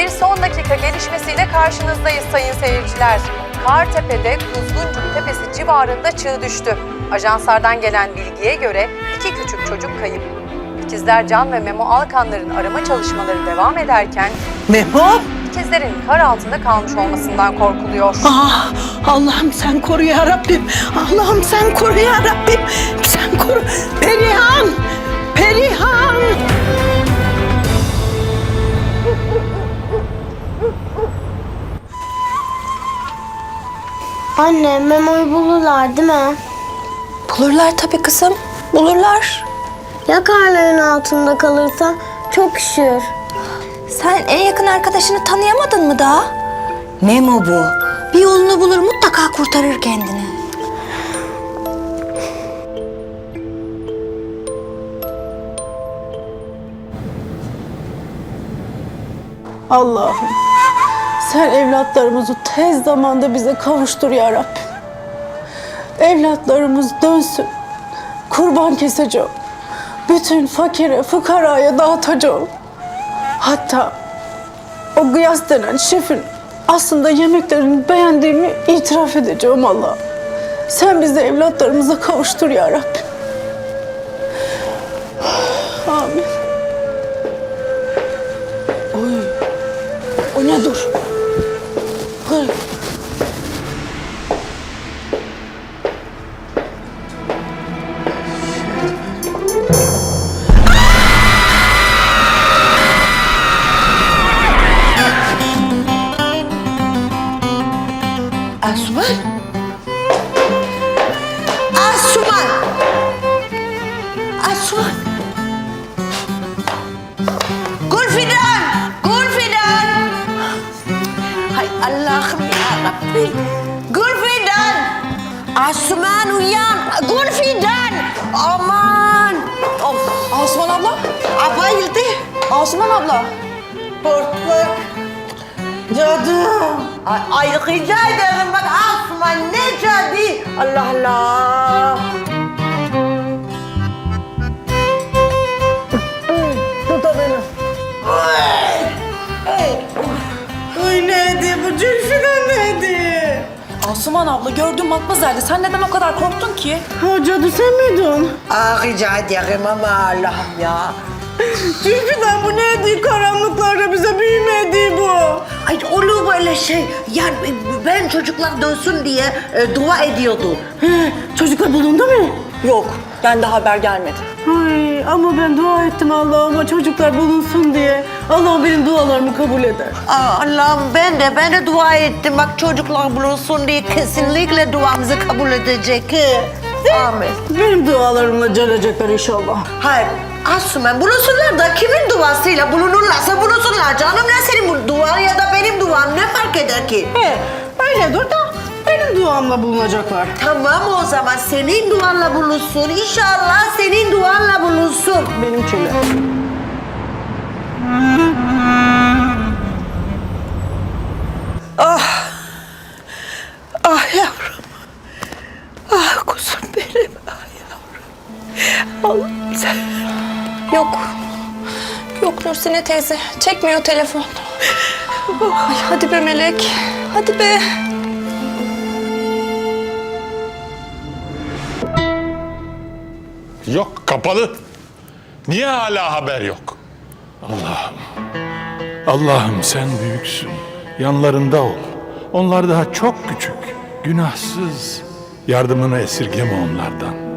Bir son dakika gelişmesiyle karşınızdayız sayın seyirciler. Kartepe'de Kuzguncuk Tepesi civarında çığ düştü. Ajanslardan gelen bilgiye göre iki küçük çocuk kayıp. İkizler Can ve Memo Alkanlar'ın arama çalışmaları devam ederken Memo? ikizlerin kar altında kalmış olmasından korkuluyor. Ah, Allah'ım sen koru ya Rabbim. Allah'ım sen koru ya Rabbim. Anne Memo'yu bulurlar değil mi? Bulurlar tabii kızım. Bulurlar. Ya karların altında kalırsa çok üşür. Sen en yakın arkadaşını tanıyamadın mı daha? Memo bu. Bir yolunu bulur mutlaka kurtarır kendini. Allah'ım sen evlatlarımızı tez zamanda bize kavuştur ya Rabbim. Evlatlarımız dönsün. Kurban keseceğim. Bütün fakire, fukaraya dağıtacağım. Hatta o Gıyas denen şefin aslında yemeklerini beğendiğimi itiraf edeceğim Allah. Sen bizi evlatlarımıza kavuştur ya Rabbim. Dur? Asuman. Asuman uyan. Gülfidan. Aman. Of. Asuman abla? Apa yıldı. Asuman abla. Korkma. Cadım. Ay, ay rica ederim bak Asuman ne cadı. Allah Allah. Asuman abla gördüm matmazeldi. Sen neden o kadar korktun ki? Ha cadı sen miydin? Ah rica ederim ama Allah'ım ya. Zülfü'den bu neydi? Karanlıklarda bize büyümedi bu. Ay olur böyle şey. Yani ben çocuklar dönsün diye e, dua ediyordum. He, çocuklar bulundu mu? Yok. Ben de haber gelmedi. Ay ama ben dua ettim Allah'ıma çocuklar bulunsun diye. Allah benim dualarımı kabul eder. Aa, Allah'ım ben de ben de dua ettim. Bak çocuklar bulunsun diye kesinlikle duamızı kabul edecek. Amin. Benim dualarımla gelecekler inşallah. Hayır. Asuman bulunsunlar da kimin duasıyla bulunurlarsa bulunsunlar. Canım ne senin bu duan ya da benim duam ne fark eder ki? He, öyle dur da benim duamla bulunacaklar. Tamam o zaman senin duanla bulunsun. İnşallah senin duanla bulunsun. Benimkiler. Ah yavrum. Ah kuzum benim. Ah yavrum. Allah'ım sen. Yok. Yok Nursine teyze. Çekmiyor telefon. Ay hadi be Melek. Hadi be. Yok kapalı. Niye hala haber yok? Allah'ım. Allah'ım sen büyüksün. Yanlarında ol. Onlar daha çok küçük, günahsız. Yardımını esirgeme onlardan.